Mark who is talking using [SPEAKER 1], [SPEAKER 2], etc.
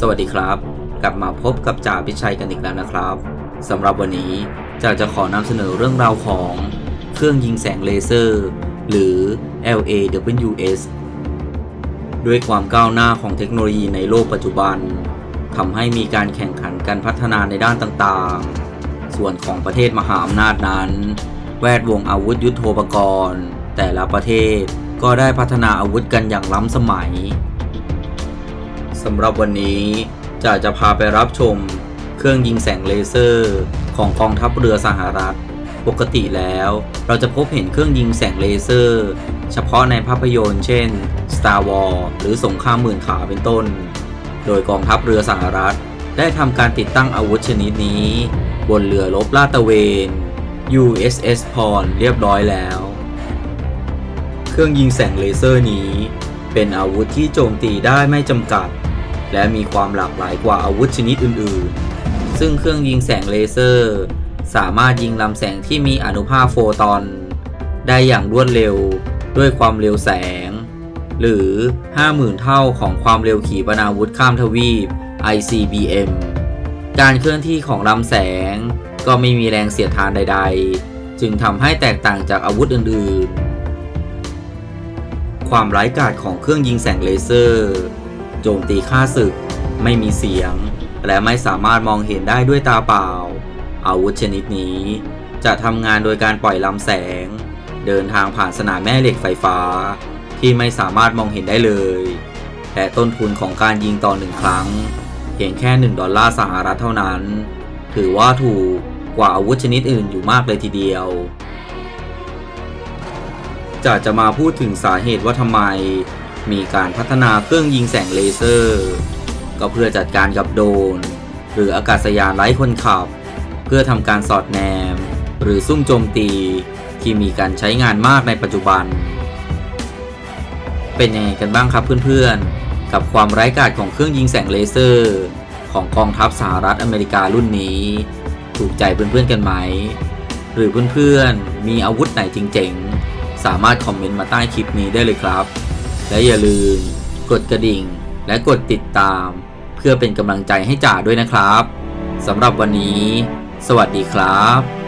[SPEAKER 1] สวัสดีครับ กลับมาพบกับจ่าพิชัยกันอีกแล้วนะครับสำหรับวันนี้จ่าจะขอนำเสนอเรื่องราวของเครื่องยิงแสงเลเซอร์ หรือ LAWS ด้วยความก้าวหน้าของเทคโนโลยีในโลกปัจจุบันทำให้มีการแข่งขันกันพัฒนาในด้านต่างๆ ส่วนของประเทศมหาอำนาจนั้น แวดวงอาวุธยุโทโธปกรณ์ แต่ละประเทศก็ได้พัฒนาอาวุธกันอย่างล้ำสมัย สำหรับวันนี้จะจะพาไปรับชมเครื่องยิงแสงเลเซอร์ของกองทัพเรือสหรัฐ ปกติแล้ว เราจะพบเห็นเครื่องยิงแสงเลเซอร์ เฉพาะในภาพยนตร์เช่น Star Wars หรือสงครามหมื่นขาเป็นต้น โดยกองทัพเรือสหรัฐ ได้ทำการติดตั้งอาวุธชนิดนี้ บนเรือรบลาดตระเวน USS p o n เรียบร้อยแล้ว เครื่องยิงแสงเลเซอร์นี้เป็นอาวุธที่โจมตีได้ไม่จำกัด และมีความหลากหลายกว่าอาวุธชนิดอื่นๆ ซึ่งเครื่องยิงแสงเลเซอร์ สามารถยิงลำแสงที่มีอนุภาคโฟตอน ได้อย่างรวดเร็วด้วยความเร็วแสง หรือ 50,000 เท่าของความเร็วขีปนาวุธข้ามทวีป ICBM การเคลื่อนที่ของลำแสงก็ไม่มีแรงเสียดทานใด ๆ จึงทำให้แตกต่างจากอาวุธอื่นๆ ความร้ายกาจของเครื่องยิงแสงเลเซอร์ โจมตีค่าศึก ไม่มีเสียง และไม่สามารถมองเห็นได้ด้วยตาเปล่า อาวุธชนิดนี้ จะทำงานโดยการปล่อยลำแสง เดินทางผ่านสนามแม่เหล็กไฟฟ้า ที่ไม่สามารถมองเห็นได้เลย และต้นทุนของการยิงต่อหนึ่งครั้ง เพียงแค่ 1 ดอลลาร์สหรัฐเท่านั้น ถือว่าถูกกว่าอาวุธชนิดอื่นอยู่มากเลยทีเดียวจะจะมาพูดถึงสาเหตุว่าทำไม มีการพัฒนาเครื่องยิงแสงเลเซอร์ ก็เพื่อจัดการกับโดน หรืออากาศยานไร้คนขับ เพื่อทำการสอดแนม หรือซุ่มโจมตีที่มีการใช้งานมากในปัจจุบัน เป็นยังไงกันบ้างครับเพื่อนๆ กับความไร้กาจของเครื่องยิงแสงเลเซอร์ ของกองทัพสหรัฐอเมริการุ่นนี้ ถูกใจเพื่อนๆกันไหม หรือเพื่อนๆมีอาวุธไหนจริงๆ สามารถคอมเมนต์มาใต้คลิปนี้ได้เลยครับ และอย่าลืมกดกระดิ่ง และกดติดตาม เพื่อเป็นกำลังใจให้จ่าด้วยนะครับสำหรับวันนี้ สวัสดีครับ